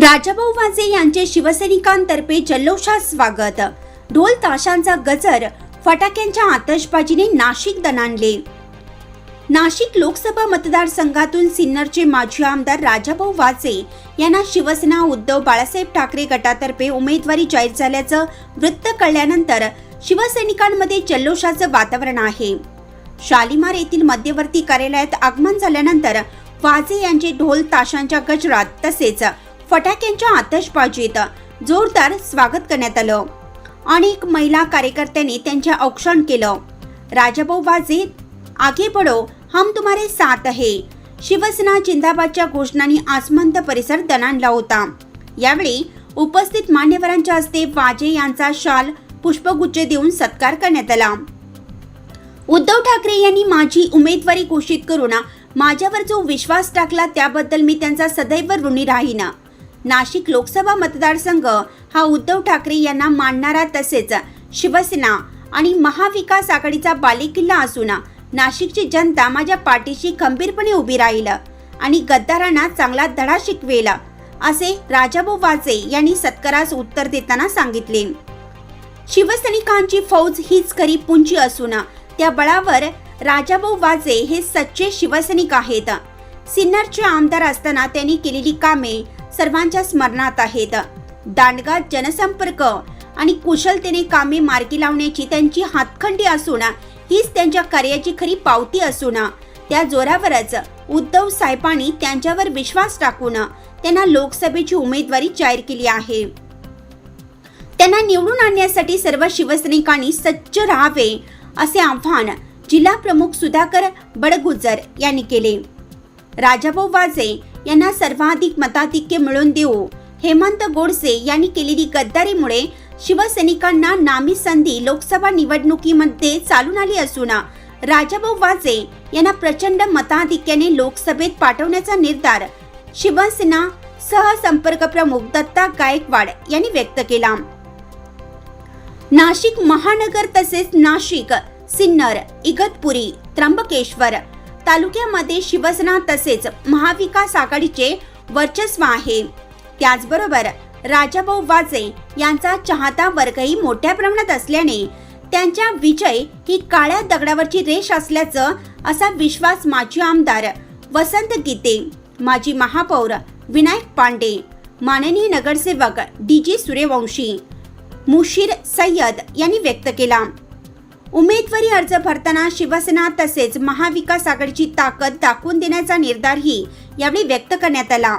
राजाभाऊ वाजे यांचे शिवसैनिकांतर्फे जल्लोषात स्वागत. ढोल ताशांचा गजर फटाक्यांच्या आतषबाजीने नाशिक दणाणले. नाशिक लोकसभा मतदारसंघातून सिन्नरचे माजी आमदार राजाभाऊ वाजे यांना शिवसेना उद्धव बाळासाहेब ठाकरे गटातर्फे उमेदवारी जाहीर झाल्याचं वृत्त कळल्यानंतर शिवसैनिकांमध्ये जल्लोषाचं वातावरण आहे. शालिमार येथील मध्यवर्ती कार्यालयात आगमन झाल्यानंतर वाजे यांचे ढोल ताशांच्या गजरात तसेच फटाक्यांच्या आतषबाजीत जोरदार स्वागत करण्यात आलं. अनेक महिला कार्यकर्त्यांनी त्यांचे औक्षण केलं. राजाभाऊ वाजे आगे पडो हम तुम्हारे साथ है शिवसेना जिंदाबादच्या घोषणांनी आसमंत परिसर दणाणला होता. यावेळी उपस्थित मान्यवरांच्या हस्ते वाजे यांचा शाल पुष्पगुच्छ देऊन सत्कार करण्यात आला. उद्धव ठाकरे यांनी माझी उमेदवारी घोषित करून माझ्यावर जो विश्वास टाकला त्याबद्दल मी त्यांचा सदैव ऋणी राहीन. नाशिक लोकसभा मतदारसंघ हा उद्धव ठाकरे यांना मानणारा तसेच शिवसेना आणि महाविकास आघाडीचा बालेकिल्ला असून नाशिकची जनता माझ्या पाठीशी खंबीरपणे उभी राहील आणि गद्दारांना चांगला धडा शिकवेल असे राजाभाऊ वाजे यांनी सत्कारास उत्तर देताना सांगितले. शिवसैनिकांची फौज हीच खरी पुंजी असून त्या बळावर राजाभाऊ वाजे हे सच्चे शिवसैनिक आहेत. सिन्नरचे आमदार असताना त्यांनी केलेली कामे सर्वांच्या स्मरणात आहेत. दांडगा जनसंपर्क आणि कुशलतेने कामे मार्गी लावण्याची त्यांची हातखंडी असून हीच त्यांच्या कार्याची खरी पावती असून त्या जोरावरच उद्धव साहेबांनी त्यांच्यावर विश्वास टाकून त्यांना लोकसभेची उमेदवारी जाहीर केली आहे. त्यांना निवडून आणण्यासाठी सर्व शिवसैनिकांनी सज्ज राहावे असे आव्हान जिल्हा प्रमुख सुधाकर बडगुजर यांनी केले. राजाभाऊ वाजे यांना सर्वाधिक मताधिक्य मिळवून देऊ. हेमंत गोडसे यांनी केलेली गद्दारीमुळे शिवसैनिकांना नामी संधी लोकसभा निवडणुकीमध्ये चालून आली असून राजाभाऊ वाजे यांना प्रचंड मताधिक्याने लोकसभेत पाठवण्याचा निर्धार शिवसेना सहसंपर्क प्रमुख दत्ता गायकवाड यांनी व्यक्त केला. नाशिक महानगर तसेच नाशिक सिन्नर इगतपुरी त्र्यंबकेश्वर तालुक्यामध्ये शिवसेना तसेच महाविकास आघाडीचे वर्चस्व आहे. त्याचबरोबर राजाभाऊ वाजे यांचा चाहता वर्गही मोठ्या प्रमाणात असल्याने त्यांच्या विजय ही काळ्या दगडावरची रेष असल्याचं असा विश्वास माजी आमदार वसंत गीते माजी महापौर विनायक पांडे माननीय नगरसेवक डी जी सूर्यवंशी मुशीर सय्यद यांनी व्यक्त केला. उमेदवारी अर्ज भरताना शिवसेना तसेच महाविकास आघाडीची ताकद दाखवून देण्याचा निर्धारही यावेळी व्यक्त करण्यात आला.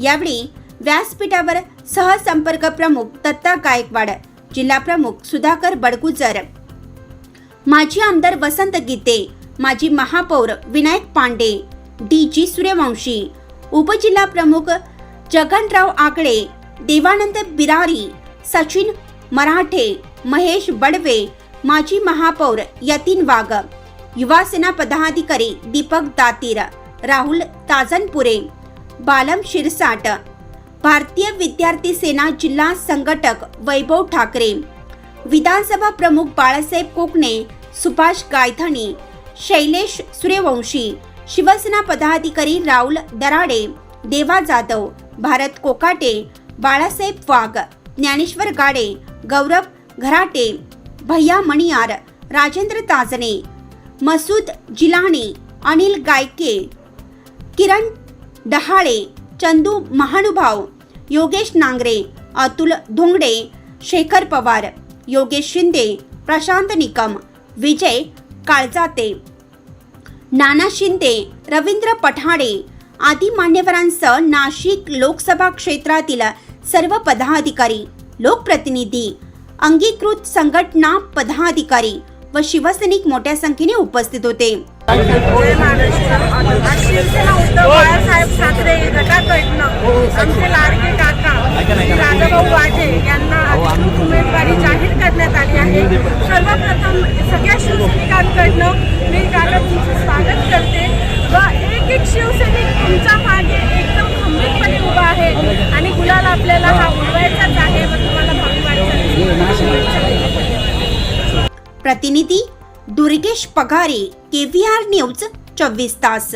यावेळी व्यासपीठावर सहसंपर्क प्रमुख दत्ता गायकवाड जिल्हा प्रमुख सुधाकर बडगुजर माजी आमदार वसंत गीते माजी महापौर विनायक पांडे डी जी सूर्यवंशी उपजिल्हा प्रमुख जगनराव आकडे देवानंद बिरारी सचिन मराठे महेश बडवे माजी महापौर यतीन वाघ युवासेना पदाधिकारी दीपक दातीर राहुल ताजनपुरे बालम शिरसाट भारतीय विद्यार्थी सेना जिल्हा संघटक वैभव ठाकरे विधानसभा प्रमुख बाळासाहेब कोकणे सुभाष गायथणी शैलेश सूर्यवंशी शिवसेना पदाधिकारी राहुल दराडे देवा जाधव भारत कोकाटे बाळासाहेब वाघ ज्ञानेश्वर गाडे गौरव घराटे भैया मणियार राजेंद्र ताजने मसूद जिलाणे अनिल गायके किरण डहाळे चंदू महानुभाव योगेश नांगरे अतुल धोंगडे शेखर पवार योगेश शिंदे प्रशांत निकम विजय काळजाते नाना शिंदे रवींद्र पठाडे आदी मान्यवरांसह नाशिक लोकसभा क्षेत्रातील सर्व पदाधिकारी लोकप्रतिनिधी अंगीकृत संघटना पदाधिकारी व शिवसैनिक मोठ्या संख्येने उपस्थित होते. जय महाराष्ट्र आज शिवसेना उद्धव बाळासाहेब ठाकरे गटाकडनं आमचे लाडके काका श्री राजाभाऊ वाजे यांना उमेदवारी जाहीर करण्यात आली आहे सर्वप्रथम सगळ्या शिवसैनिकांकडनं मी दादा तुमचं स्वागत करते व एक एक शिवसैनिक तुमच्या मागे एकदम खंबीरपणे उभा आहे आणि गुलाल आपल्याला हा उडवायचाच आहे व तुम्हाला भावी वाटचालीस प्रतिनिधी दुर्गेश पगारे केव्हीआर न्यूज चोवीस तास.